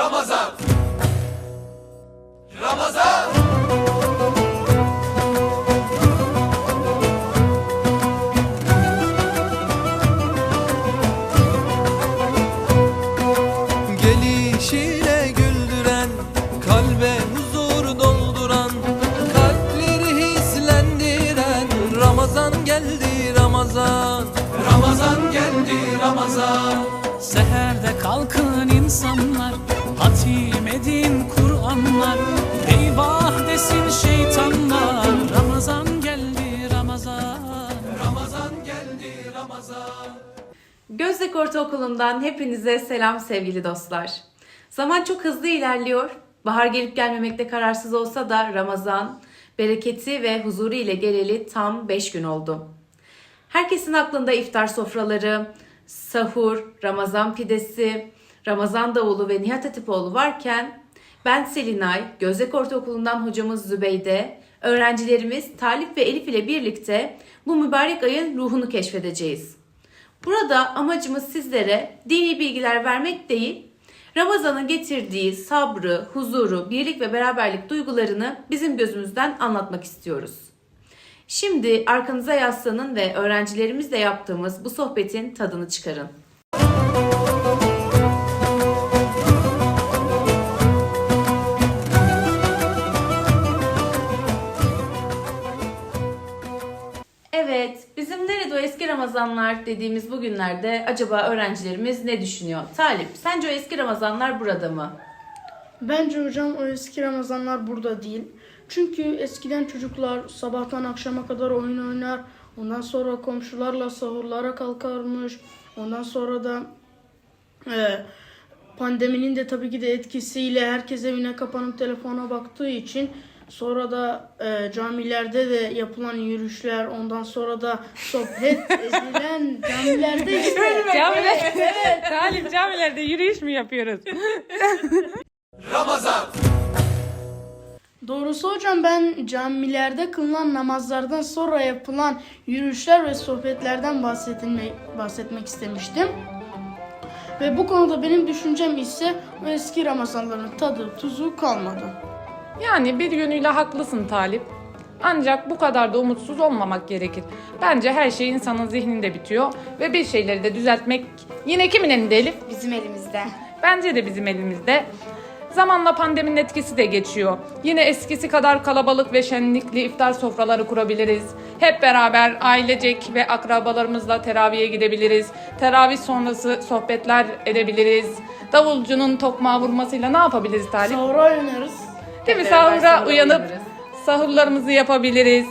Ramazan Ramazan Gelişiyle güldüren, kalbe huzur dolduran, kalpleri hislendiren Ramazan geldi Ramazan. Ramazan geldi Ramazan. Seherde kalkın insanlar Edin Kur'anlar Eyvah desin şeytanlar Ramazan geldi Ramazan Ramazan geldi Ramazan. Gözdek Ortaokulu'ndan hepinize selam sevgili dostlar. Zaman çok hızlı ilerliyor. Bahar gelip gelmemekte kararsız olsa da Ramazan, bereketi ve huzuru ile geleli tam 5 gün oldu. Herkesin aklında iftar sofraları, sahur, Ramazan pidesi, Ramazan davulu ve Nihat Hatipoğlu varken ben Selinay, Gözdek Ortaokulu'ndan hocamız Zübeyde, öğrencilerimiz Talip ve Elif ile birlikte bu mübarek ayın ruhunu keşfedeceğiz. Burada amacımız sizlere dini bilgiler vermek değil, Ramazan'ın getirdiği sabrı, huzuru, birlik ve beraberlik duygularını bizim gözümüzden anlatmak istiyoruz. Şimdi arkanıza yaslanın ve öğrencilerimizle yaptığımız bu sohbetin tadını çıkarın. Evet, Ramazanlar dediğimiz bu günlerde acaba öğrencilerimiz ne düşünüyor? Talip, sence o eski Ramazanlar burada mı? Bence hocam o eski Ramazanlar burada değil. Çünkü eskiden çocuklar sabahtan akşama kadar oyun oynar. Ondan sonra komşularla sahurlara kalkarmış. Ondan sonra da e, pandeminin de tabii ki de etkisiyle herkes evine kapanıp telefona baktığı için sonra da e, camilerde de yapılan yürüyüşler ondan sonra da sohbet edilen camilerde işte Camiler, Talip camilerde yürüyüş mü yapıyoruz? Ramazan Doğrusu hocam ben camilerde kılınan namazlardan sonra yapılan yürüyüşler ve sohbetlerden bahsetmek, bahsetmek istemiştim. Ve bu konuda benim düşüncem ise o eski Ramazanların tadı tuzu kalmadı. Yani bir yönüyle haklısın Talip. Ancak bu kadar da umutsuz olmamak gerekir. Bence her şey insanın zihninde bitiyor ve bir şeyleri de düzeltmek yine kimin elinde Elif? Bizim elimizde. Bence de bizim elimizde. Zamanla pandeminin etkisi de geçiyor. Yine eskisi kadar kalabalık ve şenlikli iftar sofraları kurabiliriz. Hep beraber ailecek ve akrabalarımızla teraviye gidebiliriz. Teravih sonrası sohbetler edebiliriz. Davulcunun tokmağı vurmasıyla ne yapabiliriz Talip? Sahura oynarız. Değil mi? Beraber Sahura sahura uyanıp uyanırız. sahurlarımızı yapabiliriz.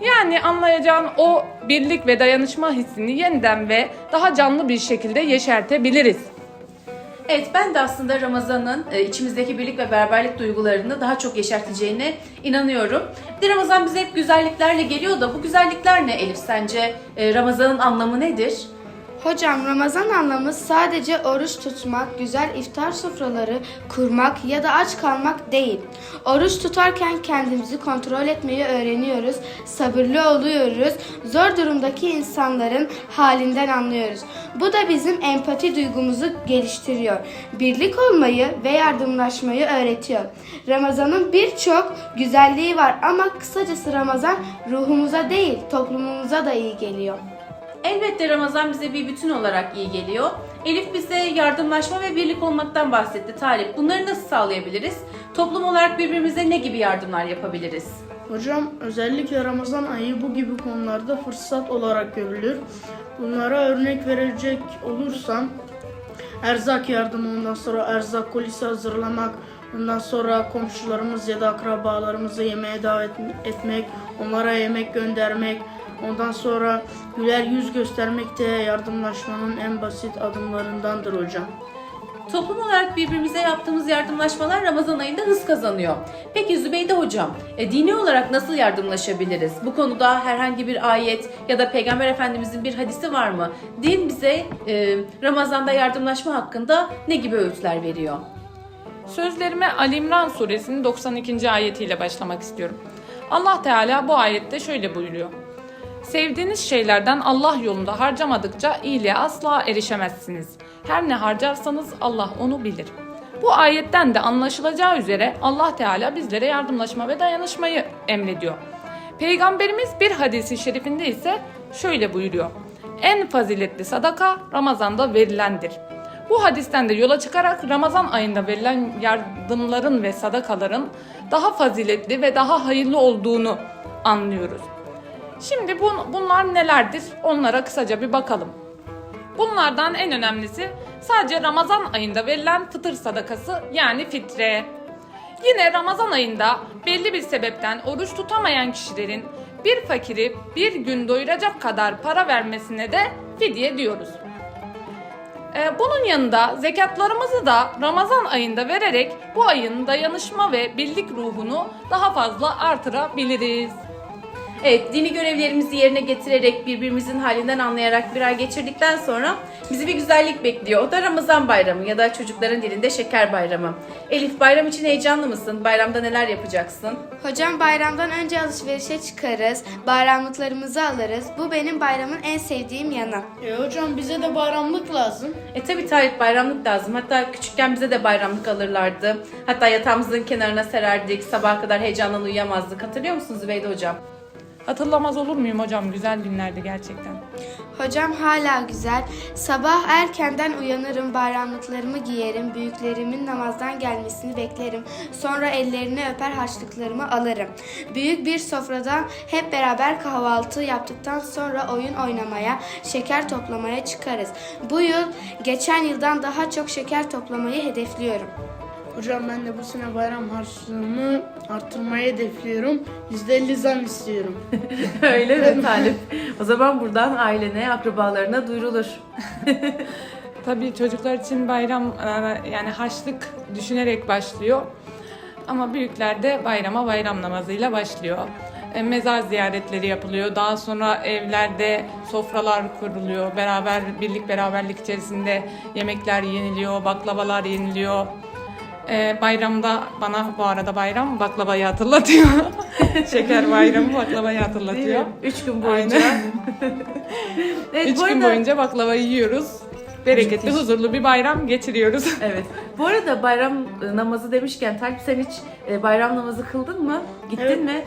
Yani anlayacağın o birlik ve dayanışma hissini yeniden ve daha canlı bir şekilde yeşertebiliriz. Evet ben de aslında Ramazan'ın e, içimizdeki birlik ve beraberlik duygularını daha çok yeşerteceğine inanıyorum. Bir de Ramazan bize hep güzelliklerle geliyor da bu güzellikler ne Elif sence? E, Ramazan'ın anlamı nedir? Hocam Ramazan anlamı sadece oruç tutmak, güzel iftar sofraları kurmak ya da aç kalmak değil. Oruç tutarken kendimizi kontrol etmeyi öğreniyoruz, sabırlı oluyoruz, zor durumdaki insanların halinden anlıyoruz. Bu da bizim empati duygumuzu geliştiriyor. Birlik olmayı ve yardımlaşmayı öğretiyor. Ramazanın birçok güzelliği var ama kısacası Ramazan ruhumuza değil toplumumuza da iyi geliyor. Elbette Ramazan bize bir bütün olarak iyi geliyor. Elif bize yardımlaşma ve birlik olmaktan bahsetti. Talip bunları nasıl sağlayabiliriz? Toplum olarak birbirimize ne gibi yardımlar yapabiliriz? Hocam özellikle Ramazan ayı bu gibi konularda fırsat olarak görülür. Bunlara örnek verecek olursam erzak yardımı, ondan sonra erzak kolisi hazırlamak, ondan sonra komşularımız ya da akrabalarımızı yemeğe davet etmek, onlara yemek göndermek, ondan sonra güler yüz göstermek de yardımlaşmanın en basit adımlarındandır hocam. Toplum olarak birbirimize yaptığımız yardımlaşmalar Ramazan ayında hız kazanıyor. Peki Zübeyde hocam, e, dini olarak nasıl yardımlaşabiliriz? Bu konuda herhangi bir ayet ya da Peygamber Efendimizin bir hadisi var mı? Din bize e, Ramazan'da yardımlaşma hakkında ne gibi öğütler veriyor? Sözlerime Ali İmran suresinin 92. ayetiyle başlamak istiyorum. Allah Teala bu ayette şöyle buyuruyor. Sevdiğiniz şeylerden Allah yolunda harcamadıkça iyiliğe asla erişemezsiniz. Her ne harcarsanız Allah onu bilir. Bu ayetten de anlaşılacağı üzere Allah Teala bizlere yardımlaşma ve dayanışmayı emrediyor. Peygamberimiz bir hadisi şerifinde ise şöyle buyuruyor. En faziletli sadaka Ramazan'da verilendir. Bu hadisten de yola çıkarak Ramazan ayında verilen yardımların ve sadakaların daha faziletli ve daha hayırlı olduğunu anlıyoruz. Şimdi bun- bunlar nelerdir? Onlara kısaca bir bakalım. Bunlardan en önemlisi sadece Ramazan ayında verilen fıtır sadakası yani fitre. Yine Ramazan ayında belli bir sebepten oruç tutamayan kişilerin bir fakiri bir gün doyuracak kadar para vermesine de fidye diyoruz. Ee, bunun yanında zekatlarımızı da Ramazan ayında vererek bu ayın dayanışma ve birlik ruhunu daha fazla artırabiliriz. Evet, dini görevlerimizi yerine getirerek birbirimizin halinden anlayarak bir ay geçirdikten sonra bizi bir güzellik bekliyor. O da Ramazan bayramı ya da çocukların dilinde şeker bayramı. Elif bayram için heyecanlı mısın? Bayramda neler yapacaksın? Hocam bayramdan önce alışverişe çıkarız, bayramlıklarımızı alırız. Bu benim bayramın en sevdiğim yanı. E hocam bize de bayramlık lazım. E tabi Tarık bayramlık lazım. Hatta küçükken bize de bayramlık alırlardı. Hatta yatağımızın kenarına sererdik. Sabaha kadar heyecandan uyuyamazdık. Hatırlıyor musun Zübeyde hocam? Hatırlamaz olur muyum hocam? Güzel günlerdi gerçekten. Hocam hala güzel. Sabah erkenden uyanırım, bayramlıklarımı giyerim, büyüklerimin namazdan gelmesini beklerim. Sonra ellerini öper harçlıklarımı alırım. Büyük bir sofrada hep beraber kahvaltı yaptıktan sonra oyun oynamaya, şeker toplamaya çıkarız. Bu yıl geçen yıldan daha çok şeker toplamayı hedefliyorum. Hocam ben de bu sene bayram harçlığımı arttırmayı hedefliyorum. %50 zam istiyorum. Öyle mi Talip? o zaman buradan ailene, akrabalarına duyurulur. Tabii çocuklar için bayram e, yani harçlık düşünerek başlıyor. Ama büyükler de bayrama bayram namazıyla başlıyor. E, Mezar ziyaretleri yapılıyor. Daha sonra evlerde sofralar kuruluyor. Beraber birlik beraberlik içerisinde yemekler yeniliyor, baklavalar yeniliyor. E, bayramda bana bu arada bayram baklavayı hatırlatıyor. Şeker bayramı baklavayı hatırlatıyor. Üç gün boyunca. Evet, Üç bu gün arada- boyunca baklavayı yiyoruz. Bereketli, Müthiş. huzurlu bir bayram geçiriyoruz. Evet. Bu arada bayram e, namazı demişken Talip sen hiç e, bayram namazı kıldın mı? Gittin Evet. mi?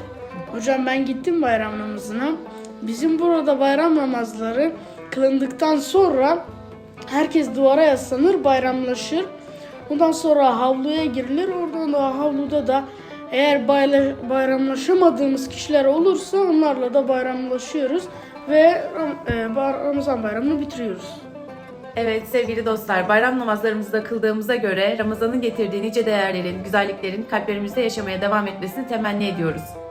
Hocam ben gittim bayram namazına. Bizim burada bayram namazları kılındıktan sonra herkes duvara yaslanır, bayramlaşır. Ondan sonra havluya girilir. Oradan da havluda da eğer bayramlaşamadığımız kişiler olursa onlarla da bayramlaşıyoruz ve e, Ramazan bayramını bitiriyoruz. Evet sevgili dostlar, bayram namazlarımızı da kıldığımıza göre Ramazan'ın getirdiği nice değerlerin, güzelliklerin kalplerimizde yaşamaya devam etmesini temenni ediyoruz.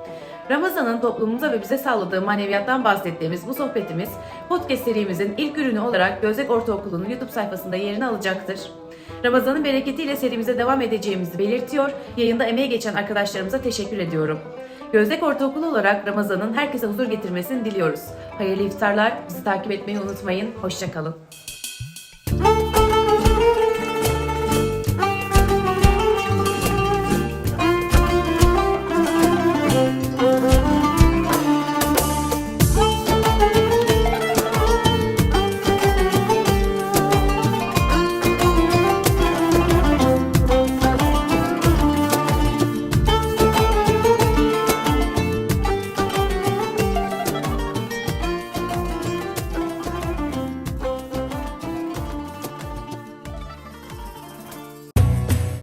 Ramazan'ın toplumumuza ve bize sağladığı maneviyattan bahsettiğimiz bu sohbetimiz podcast serimizin ilk ürünü olarak Gözlek Ortaokulu'nun YouTube sayfasında yerini alacaktır. Ramazan'ın bereketiyle serimize devam edeceğimizi belirtiyor, yayında emeği geçen arkadaşlarımıza teşekkür ediyorum. Gözlek Ortaokulu olarak Ramazan'ın herkese huzur getirmesini diliyoruz. Hayırlı iftarlar, bizi takip etmeyi unutmayın, hoşçakalın.